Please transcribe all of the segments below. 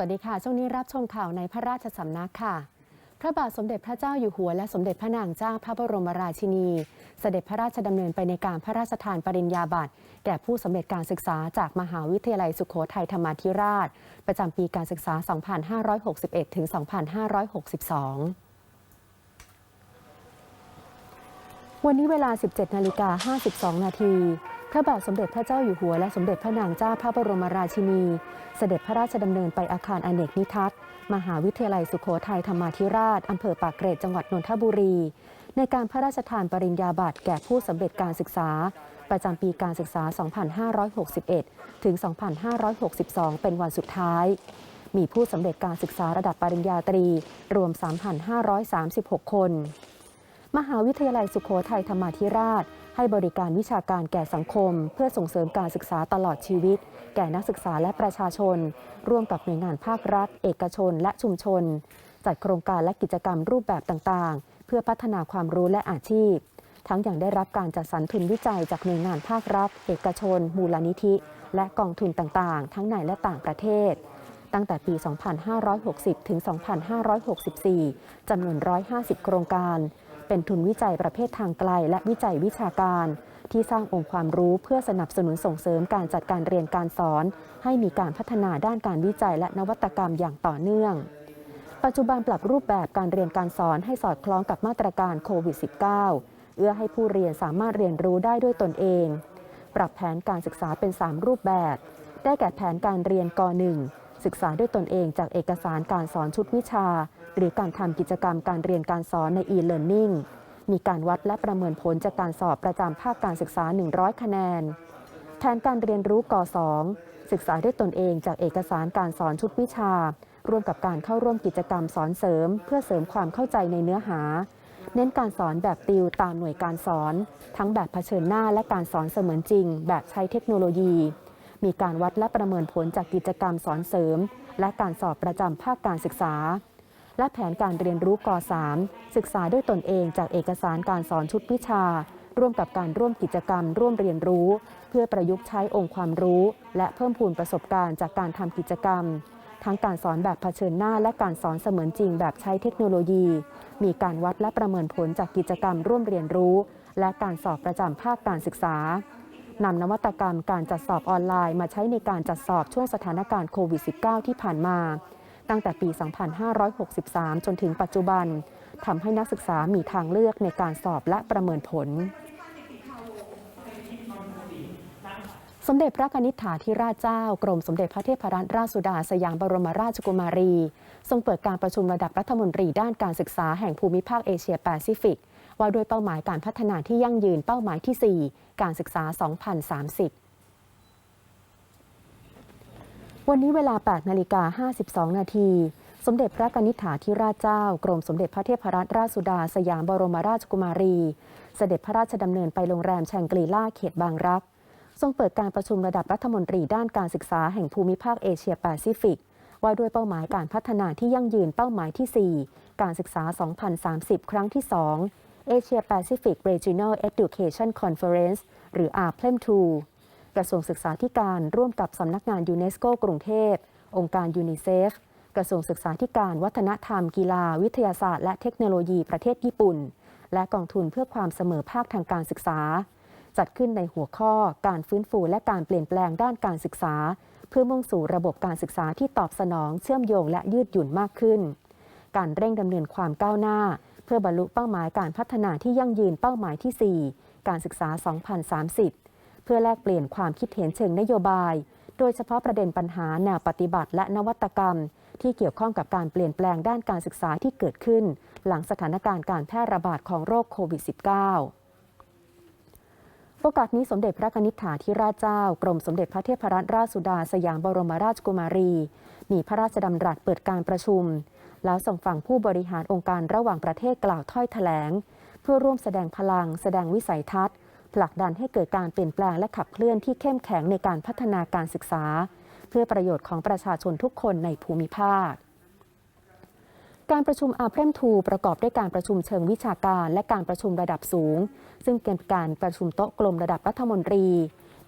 วัสดีค่ะ ช่วงนี้รับชมข่าวในพระราชสำนักค่ะ พระบาทสมเด็จพระเจ้าอยู่หัวและสมเด็จพระนางเจ้าพระบรมราชินี เสด็จพระราชดำเนินไปในการพระราชทานปริญญาบัตรแก่ผู้สำเร็จการศึกษาจากมหาวิทยาลัยสุโขทัยธรรมาธิราช ประจำปีการศึกษา 2561 ถึง 2562วันนี้เวลา 17 นาฬิกา 52 นาที พระบาทสมเด็จพระเจ้าอยู่หัวและสมเด็จพระนางเจ้าพระบรมราชินี เสด็จพระราชดำเนินไปอาคารอเนกนิทัศน์ มหาวิทยาลัยสุโขทัยธรรมาธิราช อำเภอปากเกร็ดจังหวัดนนทบุรี ในการพระราชทานปริญญาบัตรแก่ผู้สำเร็จการศึกษา ประจำปีการศึกษา 2561 ถึง 2562 เป็นวันสุดท้าย มีผู้สำเร็จการศึกษาระดับปริญญาตรี รวม 3,536 คน มหาวิทยาลัยสุขโขทัยธรรมาธิราช ให้บริการวิชาการแก่สังคม เพื่อส่งเสริมการศึกษาตลอดชีวิต แก่นักศึกษาและประชาชน ร่วมกับหน่วยงานภาครัฐ เอกชน และชุมชน จัดโครงการและกิจกรรมรูปแบบต่างๆ เพื่อพัฒนาความรู้และอาชีพ ทั้งอย่างได้รับการจัดสรรทุนวิจัยจากหน่วยงานภาครัฐ เอกชน มูลนิธิ และกองทุนต่างๆ ทั้งในและต่างประเทศตั้งแต่ปี 2560 ถึง 2564 จำนวน 150 โครงการ เป็นทุนวิจัยประเภททางไกล และวิจัยวิชาการ ที่สร้างองค์ความรู้เพื่อสนับสนุนส่งเสริมการจัดการเรียนการสอน ให้มีการพัฒนาด้านการวิจัยและนวัตกรรมอย่างต่อเนื่อง ปัจจุบันปรับรูปแบบการเรียนการสอนให้สอดคล้องกับมาตรการโควิด -19 เอื้อให้ผู้เรียนสามารถเรียนรู้ได้ด้วยตนเอง ปรับแผนการศึกษาเป็น 3 รูปแบบ ได้แก่แผนการเรียนก .1 ศึกษาด้วยตนเองจากเอกสารการสอนชุดวิชา หรือการทำกิจกรรมการเรียนการสอนใน e-learning มีการวัดและประเมินผลจากการสอบประจำภาคการศึกษา 100 คะแนน แผนการเรียนรู้ก .2 ศึกษาด้วยตนเองจากเอกสารการสอนชุดวิชา ร่วมกับการเข้าร่วมกิจกรรมสอนเสริม เพื่อเสริมความเข้าใจในเนื้อหา เน้นการสอนแบบติวตามหน่วยการสอน ทั้งแบบเผชิญหน้าและการสอนเสมือนจริง แบบใช้เทคโนโลยี มีการวัดและประเมินผลจากกิจกรรมสอนเสริม และการสอบประจำภาคการศึกษา และแผนการเรียนรู้ก .3 ศึกษาด้วยตนเองจากเอกสารการสอนชุดวิชา ร่วมกับการร่วมกิจกรรม ร่วมเรียนรู้ เพื่อประยุกต์ใช้องค์ความรู้ และเพิ่มพูนประสบการณ์จากการทำกิจกรรม ทั้งการสอนแบบเผชิญหน้า และการสอนเสมือนจริงแบบใช้เทคโนโลยี มีการวัดและประเมินผลจากกิจกรรมร่วมเรียนรู้ และการสอบประจำภาคการศึกษา นำนวัตกรรมการจัดสอบออนไลน์มาใช้ในการจัดสอบช่วงสถานการณ์โควิด -19 ที่ผ่านมา ตั้งแต่ปี 2563 จนถึงปัจจุบันทำให้นักศึกษามีทางเลือกในการสอบและประเมินผล สมเด็จพระนิษฐาธิราชเจ้า กรมสมเด็จพระเทพรัตนราชสุดาสยามบรมราชกุมารี ทรงเปิดการประชุมระดับรัฐมนตรีด้านการศึกษาแห่งภูมิภาคเอเชียแปซิฟิก ว่าด้วยเป้าหมายการพัฒนาที่ยั่งยืนเป้าหมายที่ 4 การศึกษา 2030วันนี้เวลา 8 นาฬิกา 52 นาที สมเด็จพระนิษฐาธิราชเจ้า กรมสมเด็จพระเทพรัตนราชสุดา สยามบรมราชกุมารี เสด็จพระราชดำเนินไปโรงแรมแชงกรีล่าเขตบางรัก ทรงเปิดการประชุมระดับรัฐมนตรีด้านการศึกษาแห่งภูมิภาคเอเชียแปซิฟิก ว่าด้วยเป้าหมายการพัฒนาที่ยั่งยืนเป้าหมายที่ 4 การศึกษา 2030 ครั้งที่ 2 Asia Pacific Regional Education Conference หรือ RPLEM2 กระทรวงศึกษาธิการร่วมกับสำนักงานยูเนสโกกรุงเทพ องค์การยูนิเซฟ กระทรวงศึกษาธิการวัฒนธรรมกีฬา วิทยาศาสตร์และเทคโนโลยีประเทศญี่ปุ่น และกองทุนเพื่อความเสมอภาคทางการศึกษา จัดขึ้นในหัวข้อการฟื้นฟูและการเปลี่ยนแปลงด้านการศึกษา เพื่อมุ่งสู่ระบบการศึกษาที่ตอบสนอง เชื่อมโยงและยืดหยุ่นมากขึ้น การเร่งดำเนินความก้าวหน้า เพื่อบรรลุเป้าหมายการพัฒนาที่ยั่งยืนเป้าหมายที่ 4 การศึกษา 2030 เพื่อแลกเปลี่ยนความคิดเห็นเชิงนโยบาย โดยเฉพาะประเด็นปัญหาแนวปฏิบัติและนวัตกรรม ที่เกี่ยวข้องกับการเปลี่ยนแปลงด้านการศึกษาที่เกิดขึ้น หลังสถานการณ์การแพร่ระบาดของโรคโควิด -19 โอกาสนี้สมเด็จพระนิษฐาธิราชเจ้า กรมสมเด็จพระเทพรัตนราชสุดาสยามบรมราชกุมารี มีพระราชดำรัสเปิดการประชุม แล้วส่งฝั่งผู้บริหารองค์การระหว่างประเทศกล่าวถ้อยแถลง เพื่อร่วมแสดงพลัง แสดงวิสัยทัศน์ ผลักดันให้เกิดการเปลี่ยนแปลงและขับเคลื่อนที่เข้มแข็งในการพัฒนาการศึกษา เพื่อประโยชน์ของประชาชนทุกคนในภูมิภาคการประชุมอาเพรมทูประกอบด้วยการประชุมเชิงวิชาการและการประชุมระดับสูง ซึ่งเป็นการประชุมโต๊ะกลมระดับรัฐมนตรี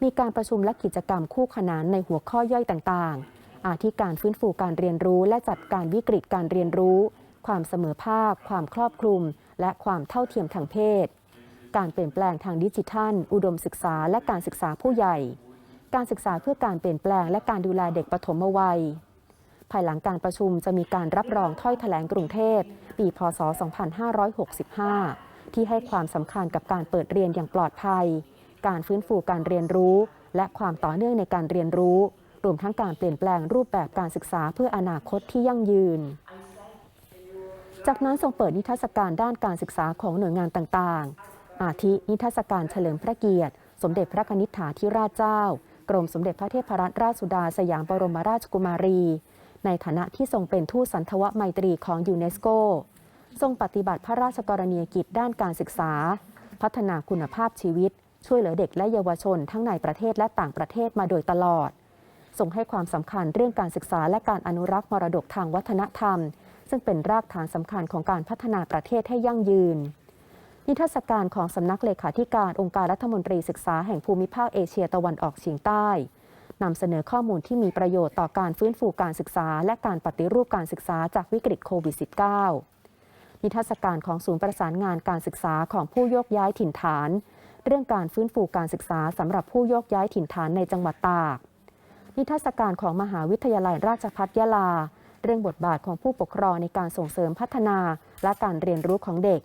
มีการประชุมและกิจกรรมคู่ขนานในหัวข้อย่อยต่างๆ อาทิการฟื้นฟูการเรียนรู้และจัดการวิกฤตการเรียนรู้ ความเสมอภาค ความครอบคลุม และความเท่าเทียมทางเพศ การเปลี่ยนแปลงทางดิจิทัล อุดมศึกษาและการศึกษาผู้ใหญ่ การศึกษาเพื่อการเปลี่ยนแปลงและการดูแลเด็กปฐมวัย ภายหลังการประชุมจะมีการรับรองถ้อยแถลงกรุงเทพ ปี พศ 2565 ที่ให้ความสำคัญกับการเปิดเรียนอย่างปลอดภัย การฟื้นฟูการเรียนรู้ และความต่อเนื่องในการเรียนรู้ รวมทั้งการเปลี่ยนแปลงรูปแบบการศึกษาเพื่ออนาคตที่ยั่งยืน จากนั้นทรงเปิดนิทรรศการด้านการศึกษาของหน่วยงานต่างๆ อาทินิทรรศการเฉลิมพระเกียรติ สมเด็จพระนิษฐาธิราชเจ้า กรมสมเด็จพระเทพรัตนราชสุดาสยามบรมราชกุมารี ในฐานะที่ทรงเป็นทูตสันทวไมตรีของยูเนสโก ทรงปฏิบัติพระราชกรณียกิจด้านการศึกษา พัฒนาคุณภาพชีวิตช่วยเหลือเด็กและเยาวชนทั้งในประเทศและต่างประเทศมาโดยตลอด ทรงให้ความสำคัญเรื่องการศึกษาและการอนุรักษ์มรดกทางวัฒนธรรม ซึ่งเป็นรากฐานสำคัญของการพัฒนาประเทศให้ยั่งยืน นิทรรศการของสำนักเลขาธิการองค์การรัฐมนตรีศึกษาแห่งภูมิภาคเอเชียตะวันออกเฉียงใต้นำเสนอข้อมูลที่มีประโยชน์ต่อการฟื้นฟูการศึกษา และการปฏิรูปการศึกษาจากวิกฤตโควิด -19 นิทรรศการของศูนย์ประสานงานการศึกษาของผู้โยกย้ายถิ่นฐาน เรื่องการฟื้นฟูการศึกษาสำหรับผู้โยกย้ายถิ่นฐานในจังหวัดตาก นิทรรศการของมหาวิทยาลัยราชภัฏยะลา เรื่องบทบาทของผู้ปกครองในการส่งเสริมพัฒนา และการเรียนรู้ของเด็ก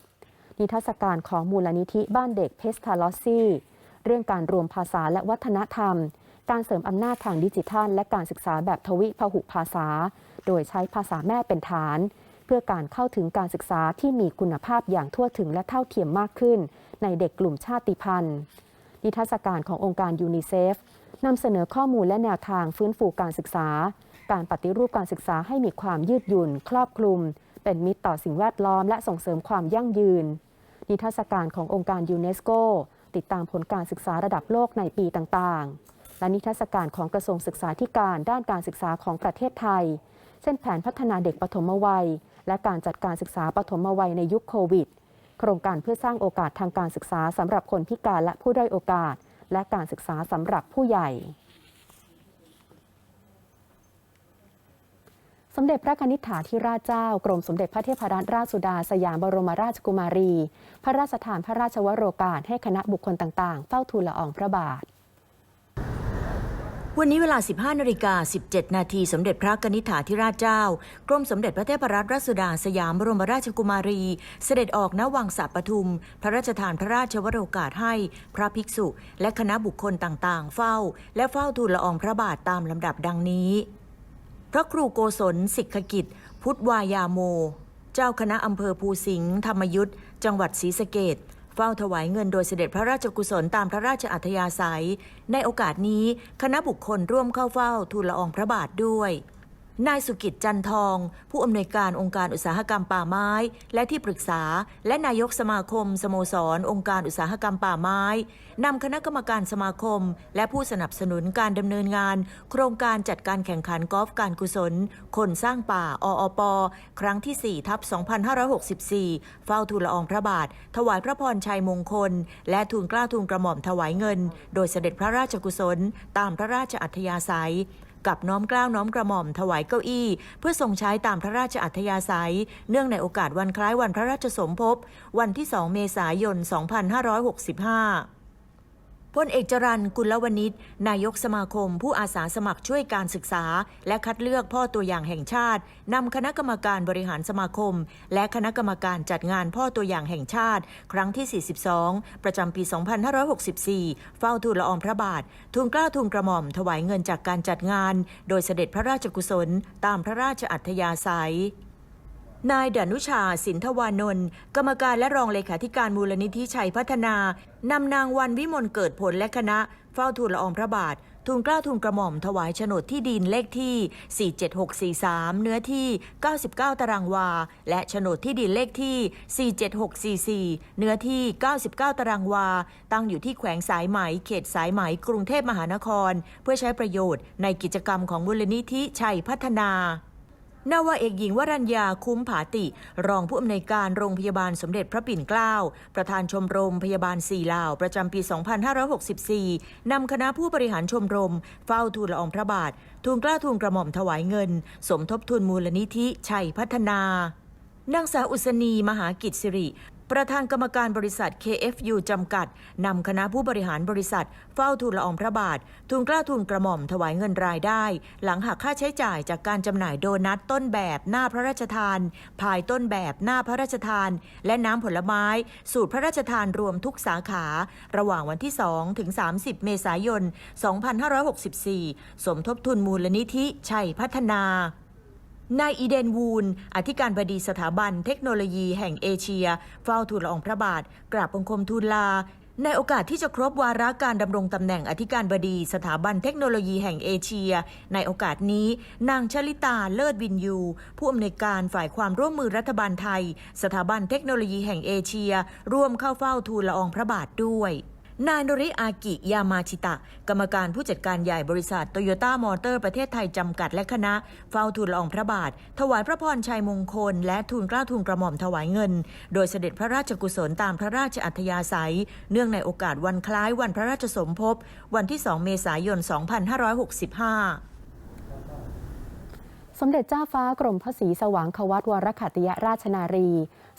นิทรรศการของมูลนิธิบ้านเด็กเพสทาลอซี่ เรื่องการรวมภาษาและวัฒนธรรม การเสริมอำนาจทางดิจิทัล และการศึกษาแบบทวิพหุภาษา โดยใช้ภาษาแม่เป็นฐาน เพื่อการเข้าถึงการศึกษาที่มีคุณภาพอย่างทั่วถึงและเท่าเทียมมากขึ้น ในเด็กกลุ่มชาติพันธุ์นิทรรศการขององค์การยูนิเซฟ นำเสนอข้อมูลและแนวทางฟื้นฟูการศึกษา การปฏิรูปการศึกษาให้มีความยืดหยุ่น ครอบคลุม เป็นมิตรต่อสิ่งแวดล้อม และส่งเสริมความยั่งยืน นิทรรศการขององค์การยูเนสโก ติดตามผลการศึกษาระดับโลกในปีต่างๆ และนิทรรศการของกระทรวงศึกษาธิการด้านการศึกษาของประเทศไทย เช่นแผนพัฒนาเด็กปฐมวัย และการจัดการศึกษาปฐมวัยในยุคโควิด โครงการเพื่อสร้างโอกาสทางการศึกษาสำหรับคนพิการและผู้ด้อยโอกาส และการศึกษาสำหรับผู้ใหญ่ สมเด็จพระนิษฐาธิราชเจ้า กรมสมเด็จพระเทพรัตนราชสุดาสยามบรมราชกุมารี พระราชทานพระราชวโรกาสให้คณะบุคคลต่างๆ เฝ้าทูลละอองพระบาท วันนี้เวลา 15นาฬิกา17 นาที สมเด็จพระกนิษฐาธิราชเจ้า กรมสมเด็จพระเทพรัตนราชสุดาสยามบรมราชกุมารี เสด็จออกณวังสะปทุม พระราชทานพระราชวโรกาสให้ พระภิกษุ และคณะบุคคลต่างๆ เฝ้า และเฝ้าทูลละอองพระบาทตามลำดับดังนี้ พระครูโกศลสิกขกิจ พุทธวายาโม เจ้าคณะอำเภอภูสิงห์ธรรมยุทธจังหวัดศรีสะเกด เฝ้าถวายเงินโดยเสด็จพระราชกุศลตามพระราชอัธยาศัย ในโอกาสนี้คณะบุคคลร่วมเข้าเฝ้าทูลละอองพระบาทด้วย นายสุกิจจันทอง ผู้อำนวยการองค์การอุตสาหกรรมป่าไม้ และที่ปรึกษา และนายกสมาคม สโมสร องค์การอุตสาหกรรมป่าไม้นำคณะกรรมการสมาคม และผู้สนับสนุนการดำเนินงาน โครงการจัดการแข่งขันกอล์ฟการกุศล คนสร้างป่าออป ครั้งที่4ทับ2564 เฝ้าทูลละอองพระบาท ถวายพระพรชัยมงคล และทูลกล้าทูลกระหม่อมถวายเงิน โดยเสด็จพระราชกุศล ตามพระราชอัธยาศัย กับน้อมเกล้าวน้อมกระหม่อมถวายเก้าอี้ เพื่อทรงใช้ตามพระราชอัธยาศัย เนื่องในโอกาสวันคล้ายวันพระราชสมภพ วันที่ 2 เมษายน 2565 พลเอกจรันกุลวณิชนายกสมาคม ผู้อาสาสมัครช่วยการศึกษา และคัดเลือกพ่อตัวอย่างแห่งชาตินำคณะกรรมการบริหารสมาคม และคณะกรรมการจัดงานพ่อตัวอย่างแห่งชาติ ครั้งที่ 42 ประจำปี 2564 เฝ้าทูลละอองพระบาท ทูลเกล้าทูลกระหม่อมถวายเงินจากการจัดงาน โดยเสด็จพระราชกุศล ตามพระราชอัธยาศัย นายดนุชาสินทวานนท์กรรมการและรองเลขาธิการมูลนิธิชัยพัฒนานำนางวันวิมลเกิดผลและคณะ เฝ้าทูลละอองพระบาททูลเกล้าทูลกระหม่อมถวายโฉนดที่ดินเลขที่ 47643 เนื้อที่ 99 ตารางวา และโฉนดที่ดินเลขที่ 47644 เนื้อที่ 99 ตารางวา ตั้งอยู่ที่แขวงสายไหม เขตสายไหม กรุงเทพมหานคร เพื่อใช้ประโยชน์ในกิจกรรมของมูลนิธิชัยพัฒนา นาวาเอกหญิงวรัญญาคุ้มผาติ รองผู้อำนวยการโรงพยาบาลสมเด็จพระปิ่นเกล้า ประธานชมรมพยาบาลสี่ลาว ประจำปี 2564 นำคณะผู้บริหารชมรม เฝ้าทูลละอองพระบาท ทูลเกล้าทูลกระหม่อมถวายเงิน สมทบทุนมูลนิธิชัยพัฒนานางสาวอุศนี มหากิจสิริ ประธานกรรมการบริษัท KFU จำกัด นำคณะผู้บริหารบริษัท เฝ้าทูลละอองพระบาททูลกล้าทูลกระหม่อมถวายเงินรายได้ หลังหักค่าใช้จ่ายจากการจำหน่ายโดนัทต้นแบบหน้าพระราชทานพายต้นแบบหน้าพระราชทาน และน้ำผลไม้ สูตรพระราชทานรวมทุกสาขา ระหว่างวันที่ 2 ถึง 30 เมษายน 2564 สมทบทุนมูลนิธิชัยพัฒนา นายอีเดนวูน อธิการบดีสถาบันเทคโนโลยีแห่งเอเชีย เฝ้าทูลละอองพระบาท กราบบังคมทูลลา ในโอกาสที่จะครบวาระการดำรงตำแหน่งอธิการบดีสถาบันเทคโนโลยีแห่งเอเชีย ในโอกาสนี้ นางชลิตาเลิศวินยู ผู้อำนวยการฝ่ายความร่วมมือรัฐบาลไทย สถาบันเทคโนโลยีแห่งเอเชีย ร่วมเข้าเฝ้าทูลละอองพระบาทด้วย นายโนริอากิ ยามาชิตะ กรรมการผู้จัดการใหญ่บริษัทโตโยต้ามอเตอร์ประเทศไทย จำกัดและคณะ เฝ้าทูลละอองพระบาท ถวายพระพรชัยมงคล และทูลเกล้าทูลกระหม่อมถวายเงิน โดยเสด็จพระราชกุศลตามพระราชอัธยาศัย เนื่องในโอกาสวันคล้ายวันพระราชสมภพ วันที่ 2 เมษายน 2565สมเด็จเจ้าฟ้ากรมพระศรีสว่างควัตวรขัตติยราชนารี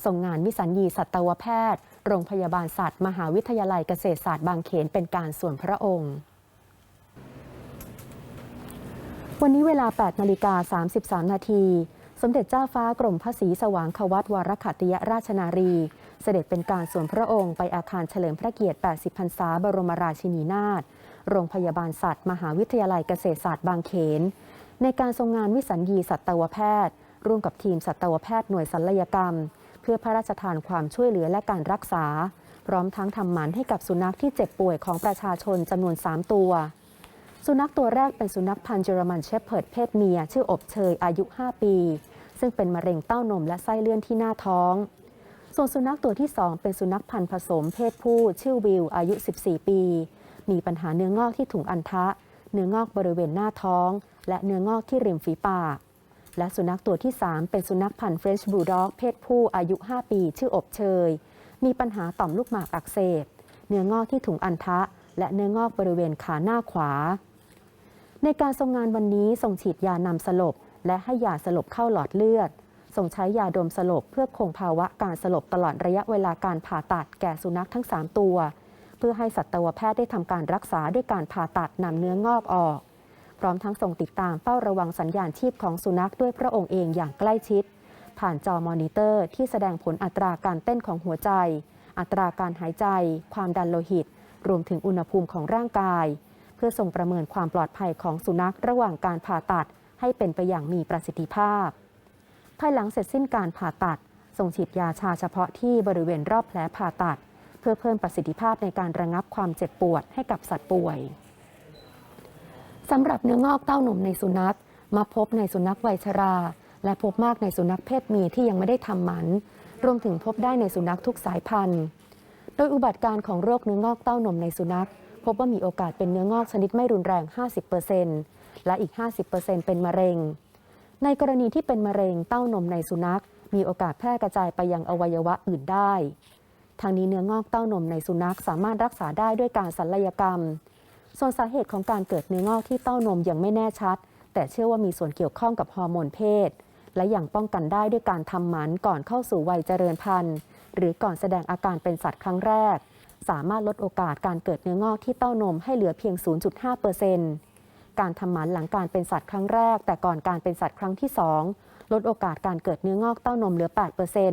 ส่งงานวิสัญญีสัตวแพทย์ โรงพยาบาลสัตว์ มหาวิทยาลัยเกษตรศาสตร์บางเขนเป็นการส่วนพระองค์ วันนี้เวลา 8นาฬิกา33 นาทีสมเด็จเจ้าฟ้ากรมพระศรีสว่างควัตวรขัติยราชนารี เสด็จเป็นการส่วนพระองค์ไปอาคารเฉลิมพระเกียรติ 80 พรรษาบรมราชินีนาถ โรงพยาบาลสัตว์ มหาวิทยาลัยเกษตรศาสตร์บางเขน ในการทรงงานวิสัญญีสัตวแพทย์ ร่วมกับทีมสัตวแพทย์หน่วยศัลยกรรม พื่อพระราชทานความช่วยเหลือและการรักษา พร้อมทั้งทำหมันให้กับสุนัขที่เจ็บป่วยของประชาชนจำนวน 3 ตัว สุนัขตัวแรกเป็นสุนัขพันธุ์เยอรมันเชพเพิร์ดเพศเมีย ชื่ออบเชยอายุ 5 ปี ซึ่งเป็นมะเร็งเต้านมและไส้เลื่อนที่หน้าท้อง ส่วนสุนัขตัวที่ 2 เป็นสุนัขพันธุ์ผสมเพศผู้ ชื่อวิวอายุ 14 ปี มีปัญหาเนื้องอกที่ถุงอันทะ เนื้องอกบริเวณหน้าท้อง และเนื้องอกที่ริมฝีปาก และสุนัขตัวที่ 3 เป็นสุนัขพันธุ์เฟรนช์บูลด็อกเพศผู้อายุ 5 ปี ชื่ออบเชย มีปัญหาต่อมลูกหมากอักเสบ เนื้องอกที่ถุงอันทะ และเนื้องอกบริเวณขาหน้าขวา ในการทรงงานวันนี้ทรงฉีดยานำสลบ และให้ยาสลบเข้าหลอดเลือดทรงใช้ยาดมสลบเพื่อคงภาวะการสลบตลอดระยะเวลาการผ่าตัดแก่สุนัขทั้ง 3 ตัว เพื่อให้สัตวแพทย์ได้ทำการรักษาด้วยการผ่าตัดนำเนื้องอกออก พร้อมทั้งทรงติดตามเฝ้าระวังสัญญาณชีพของสุนัขด้วยพระองค์เองอย่างใกล้ชิด ผ่านจอมอนิเตอร์ที่แสดงผลอัตราการเต้นของหัวใจ อัตราการหายใจ ความดันโลหิต รวมถึงอุณหภูมิของร่างกาย เพื่อส่งประเมินความปลอดภัยของสุนัขระหว่างการผ่าตัด ให้เป็นไปอย่างมีประสิทธิภาพ ภายหลังเสร็จสิ้นการผ่าตัดทรงฉีดยาชาเฉพาะที่บริเวณรอบแผลผ่าตัด เพื่อเพิ่มประสิทธิภาพในการระงับความเจ็บปวดให้กับสัตว์ป่วย สำหรับเนื้องอกเต้านมในสุนัขมาพบในสุนัขวัยชรา และพบมากในสุนัขเพศเมียที่ยังไม่ได้ทำหมัน รวมถึงพบได้ในสุนัขทุกสายพันธุ์ โดยอุบัติการของโรคเนื้องอกเต้านมในสุนัข พบว่ามีโอกาสเป็นเนื้องอกชนิดไม่รุนแรง 50%และอีก 50%เป็นมะเร็ง ในกรณีที่เป็นมะเร็งเต้านมในสุนัข มีโอกาสแพร่กระจายไปยังอวัยวะอื่นได้ ทางนี้เนื้องอกเต้านมในสุนัขสามารถรักษาได้ด้วยการศัลยกรรม ส่วนสาเหตุของการเกิดเนื้องอกที่เต้านมยังไม่แน่ชัด แต่เชื่อว่ามีส่วนเกี่ยวข้องกับฮอร์โมนเพศ และยังป้องกันได้ด้วยการทำหมันก่อนเข้าสู่วัยเจริญพันธุ์ หรือก่อนแสดงอาการเป็นสัตว์ครั้งแรก สามารถลดโอกาสการเกิดเนื้องอกที่เต้านมให้เหลือเพียง 0.5%การทำหมันหลังการเป็นสัตว์ครั้งแรก แต่ก่อนการเป็นสัตว์ครั้งที่ 2 ลดโอกาสการเกิดเนื้องอกเต้านมเหลือ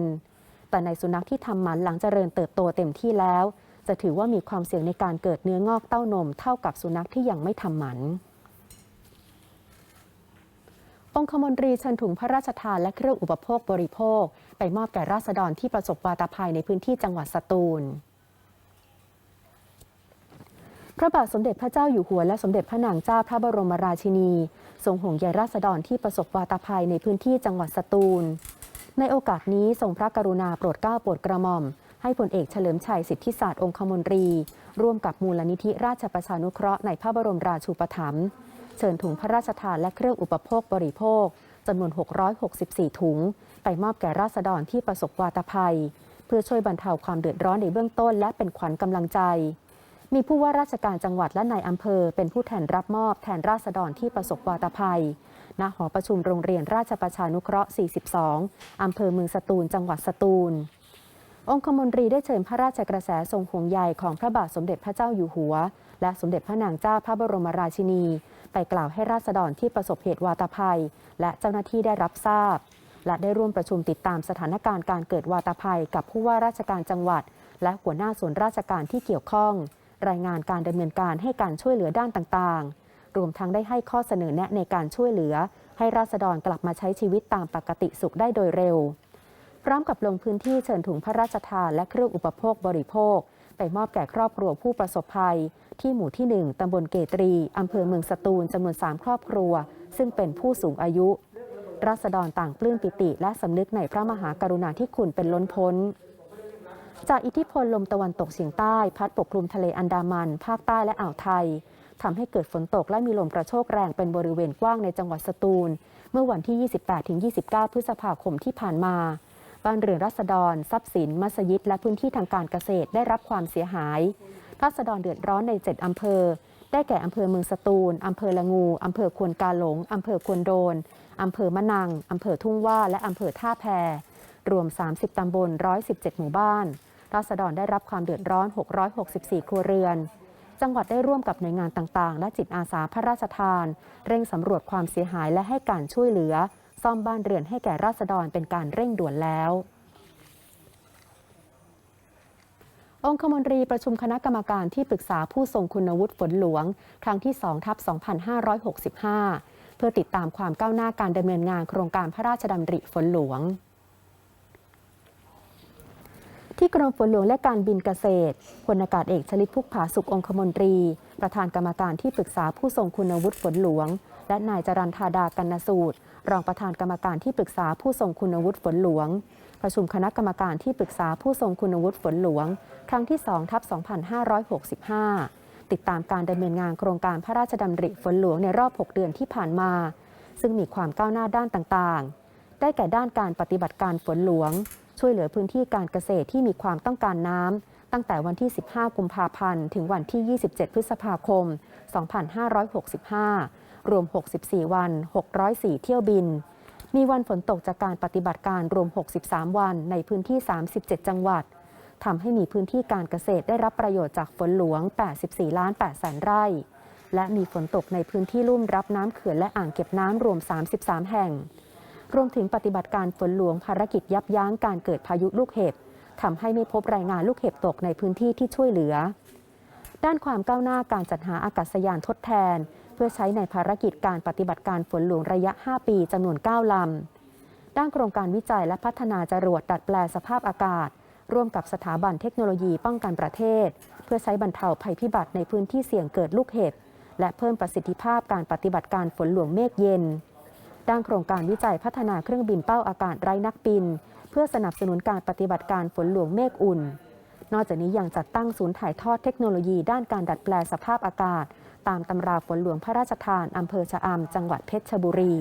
8%แต่ในสุนัขที่ทำหมันหลังเจริญเติบโตเต็มที่แล้ว จะถือว่ามีความเสี่ยงในการเกิดเนื้องอกเต้านมเท่ากับสุนัขที่ยังไม่ทำหมันองคมนตรีเชิญถุงพระราชทานและเครื่องอุปโภคบริโภค ไปมอบแก่ราษฎรที่ประสบวาตภัยในพื้นที่จังหวัดสตูล พระบาทสมเด็จพระเจ้าอยู่หัวและสมเด็จพระนางเจ้าพระบรมราชินี ทรงห่วงใยราษฎรที่ประสบวาตภัยในพื้นที่จังหวัดสตูล ในโอกาสนี้ทรงพระกรุณาโปรดเกล้าโปรดกระหม่อม ให้พลเอกเฉลิมชัยสิทธิศาสตร์องคมนตรี ร่วมกับมูลนิธิราชประชานุเคราะห์ในพระบรมราชูปถัมภ์เชิญถุงพระราชทานและเครื่องอุปโภคบริโภคจำนวน 664 ถุง ไปมอบแก่ราษฎรที่ประสบวาตภัย เพื่อช่วยบรรเทาความเดือดร้อนในเบื้องต้น และเป็นขวัญกำลังใจ มีผู้ว่าราชการจังหวัดและนายอำเภอ เป็นผู้แทนรับมอบแทนราษฎรที่ประสบวาตภัยณหอประชุมโรงเรียนราชประชานุเคราะห์ 42 อำเภอเมืองสตูล จังหวัดสตูล องคมนตรีได้เชิญพระราชกระแสทรงห่วงใยของพระบาทสมเด็จพระเจ้าอยู่หัว และสมเด็จพระนางเจ้าพระบรมราชินี ไปกล่าวให้ราษฎรที่ประสบเหตุวาตภัย และเจ้าหน้าที่ได้รับทราบ และได้ร่วมประชุมติดตามสถานการณ์การเกิดวาตภัย กับผู้ว่าราชการจังหวัด และหัวหน้าส่วนราชการที่เกี่ยวข้อง รายงานการดำเนินการให้การช่วยเหลือด้านต่างๆ รวมทั้งได้ให้ข้อเสนอแนะในการช่วยเหลือ ให้ราษฎรกลับมาใช้ชีวิตตามปกติสุขได้โดยเร็ว พร้อมกับลงพื้นที่เชิญถุงพระราชทานและเครื่องอุปโภคบริโภค ไปมอบแก่ครอบครัวผู้ประสบภัย ที่หมู่ที่ 1 ตำบลเกตรี อำเภอเมืองสตูลจำนวน 3 ครอบครัว ซึ่งเป็นผู้สูงอายุ ราษฎรต่างปลื้มปิติ และสำนึกในพระมหากรุณาธิคุณเป็นล้นพ้น จากอิทธิพลลมตะวันตกเฉียงใต้ พัดปกคลุมทะเลอันดามัน ภาคใต้และอ่าวไทยทำให้เกิดฝนตกและมีลมกระโชกแรงเป็นบริเวณกว้างในจังหวัดสตูล เมื่อวันที่ 28-29 พฤษภาคมที่ผ่านมา บ้านเรือนรัษฎร ทรัพย์สิน มัสยิด และพื้นที่ทางการเกษตรได้รับความเสียหายรัษฎรเดือดร้อนใน 7 อำเภอ ได้แก่อำเภอเมืองสตูล อำเภอละงู อำเภอควนกาหลง อำเภอควนโดน อำเภอมะนัง อำเภอทุ่งว่า และอำเภอท่าแพรวม 30 ตำบล 117 หมู่บ้านรัษฎรได้รับความเดือดร้อน 664 ครัวเรือน จังหวัดได้ร่วมกับหน่วยงานต่าง ๆ และจิตอาสาพระราชทาน เร่งสำรวจความเสียหายและให้การช่วยเหลือ ซ่อมบ้านเรือนให้แก่ราษฎรเป็นการเร่งด่วนแล้ว องคมนตรีประชุมคณะกรรมการที่ปรึกษาผู้ทรงคุณวุฒิฝนหลวง ครั้งที่2ทับ2565 เพื่อติดตามความก้าวหน้าการดำเนินงานโครงการพระราชดำริฝนหลวง ที่กรมฝนหลวงและการบินเกษตรพลอากาศเอกชลิตพุกผาสุของคมนตรี ประธานกรรมการที่ปรึกษาผู้ทรงคุณวุฒิฝนหลวง และนายจรันธาดากันนสูตร รองประธานกรรมการที่ปรึกษาผู้ทรงคุณวุฒิฝนหลวง ประชุมคณะกรรมการที่ปรึกษาผู้ทรงคุณวุฒิฝนหลวง ครั้งที่2ทับ2565 ติดตามการดำเนินงานโครงการพระราชดำริฝนหลวงในรอบ 6 เดือนที่ผ่านมา ซึ่งมีความก้าวหน้าด้านต่างๆ ได้แก่ด้านการปฏิบัติการฝนหลวง ช่วยเหลือพื้นที่การเกษตรที่มีความต้องการน้ำตั้งแต่วันที่ 15 กุมภาพันธ์ ถึงวันที่ 27 พฤษภาคม 2565 รวม 64 วัน 604 เที่ยวบิน มีวันฝนตกจากการปฏิบัติการรวม 63 วันในพื้นที่ 37 จังหวัดทำให้มีพื้นที่การเกษตรได้รับประโยชน์จากฝนหลวง 84 ล้าน8แสนไร่ และมีฝนตกในพื้นที่ลุ่มรับน้ำเขื่อนและอ่างเก็บน้ำรวม 33 แห่ง รวมถึงปฏิบัติการฝนหลวงภารกิจยับยั้งการเกิดพายุลูกเห็บทำให้ไม่พบรายงานลูกเห็บตกในพื้นที่ที่ช่วยเหลือ ด้านความก้าวหน้าการจัดหาอากาศยานทดแทน เพื่อใช้ในภารกิจการปฏิบัติการฝนหลวงระยะ 5 ปีจำนวน 9 ลำ ด้านโครงการวิจัยและพัฒนาจรวดดัดแปลสภาพอากาศ ร่วมกับสถาบันเทคโนโลยีป้องกันประเทศ เพื่อใช้บรรเทาภัยพิบัติในพื้นที่เสี่ยงเกิดลูกเห็บ และเพิ่มประสิทธิภาพการปฏิบัติการฝนหลวงเมฆเย็น ด้านโครงการวิจัยพัฒนาเครื่องบินเป้าอากาศไร้นักบิน เพื่อสนับสนุนการปฏิบัติการฝนหลวงเมฆอุ่น นอกจากนี้ยังจัดตั้งศูนย์ถ่ายทอดเทคโนโลยีด้านการดัดแปลสภาพอากาศ ตามตำราฝนหลวงพระราชทานอำเภอชะอำจังหวัดเพชรบุรี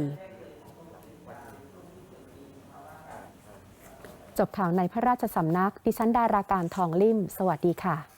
จบข่าวในพระราชสำนัก ดิฉันดาราการทองลิ่ม สวัสดีค่ะ